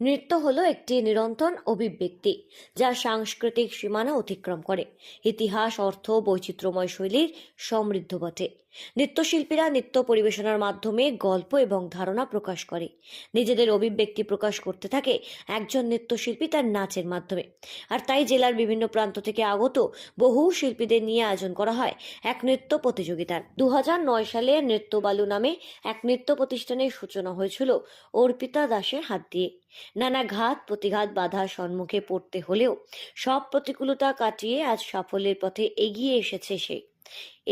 নৃত্য হলো একটি নিরন্তর অভিব্যক্তি, যা সাংস্কৃতিক সীমানা অতিক্রম করে। ইতিহাস, অর্থ, বৈচিত্র্যময় শৈলীর সমৃদ্ধ বটে। নৃত্যশিল্পীরা নৃত্য পরিবেশনার মাধ্যমে গল্প এবং ধারণা প্রকাশ করে। নিজেদের অভিব্যক্তি প্রকাশ করতে থাকে একজন নৃত্যশিল্পী তার নাচের মাধ্যমে। আর তাই জেলার বিভিন্ন প্রান্ত থেকে আগত বহু শিল্পীদের নিয়ে আয়োজন করা হয় এক নৃত্য প্রতিযোগিতার। দু সালে নৃত্য বালু নামে এক নৃত্য প্রতিষ্ঠানের সূচনা হয়েছিল অর্পিতা দাসের হাত দিয়ে। নানা ঘাত, প্রতিঘাত বাধার সম্মুখে পড়তে হলেও সব প্রতিকূলতা কাটিয়ে আজ সাফল্যের পথে এগিয়ে এসেছে সে।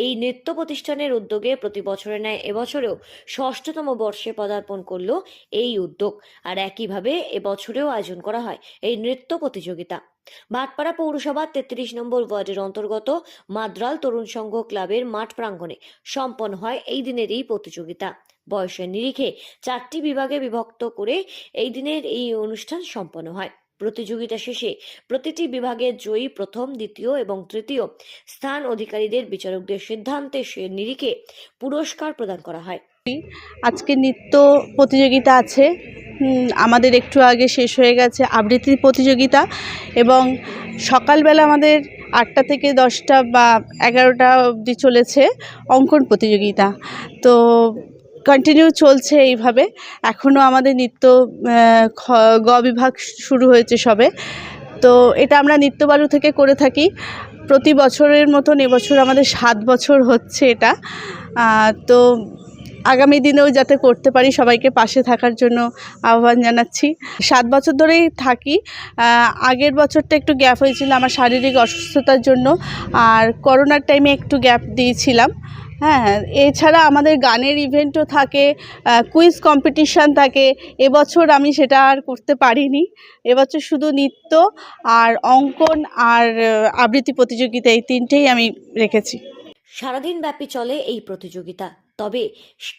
এই নৃত্য প্রতিষ্ঠানের উদ্যোগে প্রতি বছরের ন্যায় এবছরেও ষষ্ঠতম বর্ষে পদার্পণ করল এই উদ্যোগ। আর একইভাবে এবছরেও আয়োজন করা হয় এই নৃত্য প্রতিযোগিতা। ভাটপাড়া পৌরসভার তেত্রিশ নম্বর ওয়ার্ডের অন্তর্গত মাদ্রাল তরুণ সংঘ ক্লাবের মাঠ প্রাঙ্গণে সম্পন্ন হয় এই দিনের এই প্রতিযোগিতা। বয়সের নিরিখে চারটি বিভাগে বিভক্ত করে এই দিনের এই অনুষ্ঠান সম্পন্ন হয়। প্রতিযোগিতা শেষে প্রতিটি বিভাগে জয়ী প্রথম, দ্বিতীয় এবং তৃতীয় স্থান অধিকারীদের বিচারকদের সিদ্ধান্তে সে নিরিখে পুরস্কার প্রদান করা হয়। আজকে নৃত্য প্রতিযোগিতা আছে। আমাদের একটু আগে শেষ হয়ে গেছে আবৃত্তি প্রতিযোগিতা এবং সকালবেলা আমাদের আটটা থেকে দশটা বা এগারোটা অবধি চলেছে অঙ্কন প্রতিযোগিতা। তো কন্টিনিউ চলছে এইভাবে। এখনও আমাদের নিত্য গ বিভাগ শুরু হয়েছে সবে। তো এটা আমরা নৃত্যবালু থেকে করে থাকি। প্রতি বছরের মতন এবছর আমাদের সাত বছর হচ্ছে এটা। তো আগামী দিনেও যাতে করতে পারি, সবাইকে পাশে থাকার জন্য আহ্বান জানাচ্ছি। সাত বছর ধরেই থাকি। আগের বছরটা একটু গ্যাপ হয়েছিল আমার শারীরিক অসুস্থতার জন্য। আর করোনার টাইমে একটু গ্যাপ দিয়েছিলাম। হ্যাঁ এছাড়া আমাদের গানের ইভেন্টও থাকে কুইজ কম্পিটিশান থাকে। এবছর আমি সেটা আর করতে পারিনি। এবছর শুধু নৃত্য আর অঙ্কন আর, আবৃত্তি প্রতিযোগিতা এই তিনটেই আমি রেখেছি। সারাদিন ব্যাপী চলে এই প্রতিযোগিতা। তবে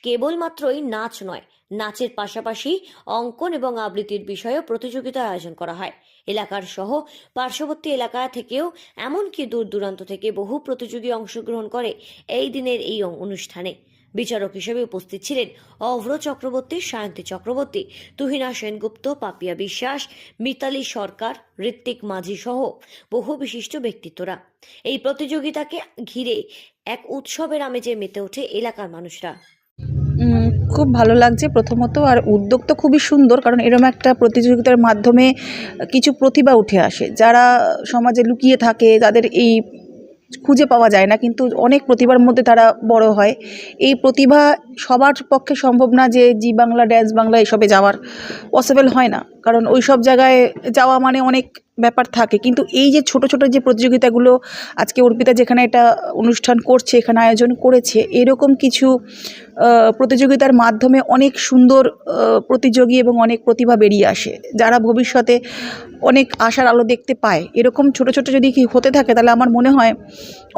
কেবলমাত্রই নাচ নয়, নাচের পাশাপাশি অঙ্কন এবং আবৃত্তির বিষয়েও প্রতিযোগিতার আয়োজন করা হয়। এলাকার সহ পার্শ্ববর্তী এলাকা থেকেও এমনকি দূর দূরান্ত থেকে বহু প্রতিযোগী অংশগ্রহণ করে এই দিনের এই অনুষ্ঠানে। বিচারক হিসেবে উপস্থিত ছিলেন অভ্র চক্রবর্তী, সায়ন্তী চক্রবর্তী, তুহিনা সেনগুপ্ত, পাপিয়া বিশ্বাস, মিতালি সরকার, ঋত্বিক মাঝি সহ বহু বিশিষ্ট ব্যক্তিত্বরা। এই প্রতিযোগিতাকে ঘিরে এক উৎসবের আমেজে মেতে ওঠে এলাকার মানুষরা। খুব ভালো লাগছে প্রথমত, আর উদ্যোগ তো খুবই সুন্দর, কারণ এরম একটা প্রতিযোগিতার মাধ্যমে কিছু প্রতিভা উঠে আসে। যারা সমাজে লুকিয়ে থাকে তাদের এই খুঁজে পাওয়া যায় না, কিন্তু অনেক প্রতিভার মধ্যে তারা বড় হয়। এই প্রতিভা সবার পক্ষে সম্ভব না যে জি বাংলা, ড্যান্স বাংলা এসবে যাওয়ার পসিবল হয় না। কারণ ওই সব জায়গায় যাওয়া মানে অনেক ব্যাপার থাকে। কিন্তু এই যে ছোট ছোট যে প্রতিযোগিতাগুলো আজকে অর্পিতা যেখানে এটা অনুষ্ঠান করছে, এখানে আয়োজন করেছে, এরকম কিছু প্রতিযোগিতার মাধ্যমে অনেক সুন্দর প্রতিযোগী এবং অনেক প্রতিভা বেরিয়ে আসে, যারা ভবিষ্যতে অনেক আশার আলো দেখতে পায়। এরকম ছোট ছোট যদি কি হতে থাকে, তাহলে আমার মনে হয়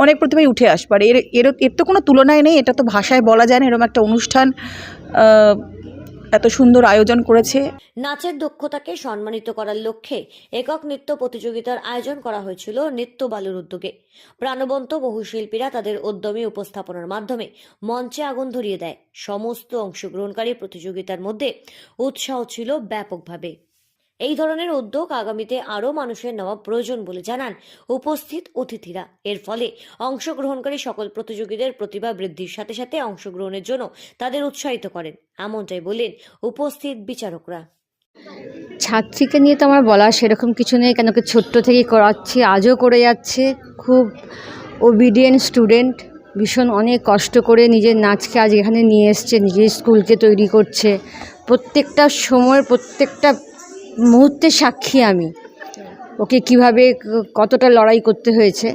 অনেক প্রতিভাই উঠে আসবে। আর এর এর এর তো কোনো তুলনায় নেই, এটা তো ভাষায় বলা যায় না, এরকম একটা অনুষ্ঠান এত সুন্দর আয়োজন করেছে। নাচের দক্ষতাকে সম্মানিত করার লক্ষ্যে একক নৃত্য প্রতিযোগিতার আয়োজন করা হয়েছিল নৃত্য বালুর উদ্যোগে। প্রাণবন্ত বহু শিল্পীরা তাদের উদ্যমী উপস্থাপনার মাধ্যমে মঞ্চে আগুন ধরিয়ে দেয়। সমস্ত অংশগ্রহণকারী প্রতিযোগিতার মধ্যে উৎসাহ ছিল ব্যাপকভাবে। এই ধরনের উদ্যোগ আগামীতে আরও মানুষের নেওয়া প্রয়োজন বলে জানান উপস্থিত অতিথিরা। এর ফলে অংশগ্রহণকারী সকল প্রতিযোগীদের প্রতিভা বৃদ্ধির সাথে সাথে অংশগ্রহণের জন্য তাদের উৎসাহিত করেন। এমনটাই বললেন উপস্থিত বিচারকরা। ছাত্রীকে নিয়ে তো আমার বলা সেরকম কিছু নেই, কেন কি ছোট্ট থেকেই করাচ্ছি, আজও করে যাচ্ছে। খুব ওবিডিয়েন্ট স্টুডেন্ট ভীষণ অনেক কষ্ট করে নিজের নাচকে আজ এখানে নিয়ে এসছে, নিজের স্কুলকে তৈরি করছে। প্রত্যেকটা সময়ের প্রত্যেকটা মুহূর্তের সাক্ষী আমি। ওকে কীভাবে কতটা লড়াই করতে হয়েছে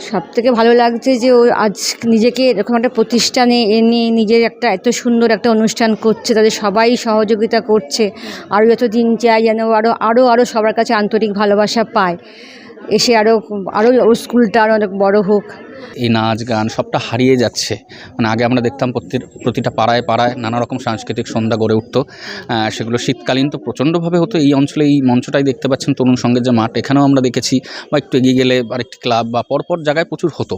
সব থেকে ভালো লাগছে যে ও আজ নিজেকে এরকম একটা প্রতিষ্ঠানে এনে নিজের একটা এত সুন্দর একটা অনুষ্ঠান করছে, তাদের সবাই সহযোগিতা করছে, আরও যত দিন চাই যেন আরও আরও আরও সবার কাছে আন্তরিক ভালোবাসা পায়। এসে আরও আরও ওর স্কুলটা আরও অনেক বড় হোক। এই নাচ গান সবটা হারিয়ে যাচ্ছে। মানে আগে আমরা দেখতাম প্রতি প্রতিটা পাড়ায় পাড়ায় নানা রকম সাংস্কৃতিক সন্ধ্যা গড়ে উঠতো। সেগুলো শীতকালীন তো প্রচণ্ডভাবে হতো। এই অঞ্চলে এই মঞ্চটাই দেখতে পাচ্ছেন তরুণ সঙ্গের যে মাঠ, এখানেও আমরা দেখেছি বা একটু এগিয়ে গেলে আরেকটি ক্লাব বা পরপর জায়গায় প্রচুর হতো।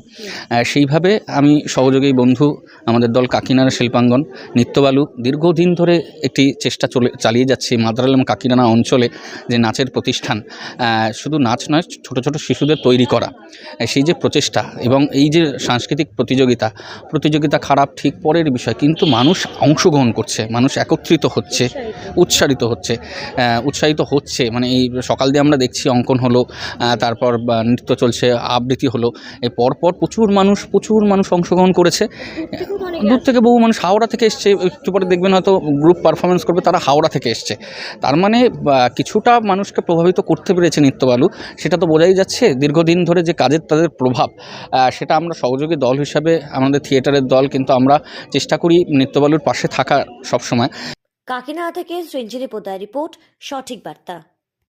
সেইভাবে আমি সহযোগী বন্ধু, আমাদের দল কাকিনাড়া শিল্পাঙ্গন, নিত্যবালু, দীর্ঘদিন ধরে একটি চেষ্টা চলে, চালিয়ে যাচ্ছি মাদ্রাল এবং কাকিনাড়া অঞ্চলে যে নাচের প্রতিষ্ঠান। শুধু নাচ নয়, ছোট ছোট শিশুদের তৈরি করা। সেই যে প্রচেষ্টা এবং এই যে সাংস্কৃতিক প্রতিযোগিতা প্রতিযোগিতা খারাপ ঠিক পরের বিষয়, কিন্তু মানুষ অংশগ্রহণ করছে, মানুষ একত্রিত হচ্ছে উৎসাহিত হচ্ছে উৎসাহিত হচ্ছে। মানে এই সকাল দিয়ে আমরা দেখছি অঙ্কন হলো তারপর নৃত্য চলছে, আবৃত্তি হলো এই পরপর প্রচুর মানুষ প্রচুর মানুষ অংশগ্রহণ করেছে। দূর থেকে বহু মানুষ হাওড়া থেকে এসছে, একটু পরে দেখবেন হয়তো গ্রুপ পারফরমেন্স করবে, তারা হাওড়া থেকে এসছে। তার মানে কিছুটা মানুষকে প্রভাবিত করতে পেরেছে নৃত্যবালু, সেটা তো বোঝাই যাচ্ছে দীর্ঘদিন ধরে যে কাজের তাদের প্রভাব সেটা আমরা সহযোগী দল হিসাবে আমাদের থিয়েটারের দল, কিন্তু আমরা চেষ্টা করি নৃত্যবালুর পাশে থাকা সবসময়। কাকিনা থেকে সৃঞ্জিনী পোদায় রিপোর্ট, সঠিক বার্তা।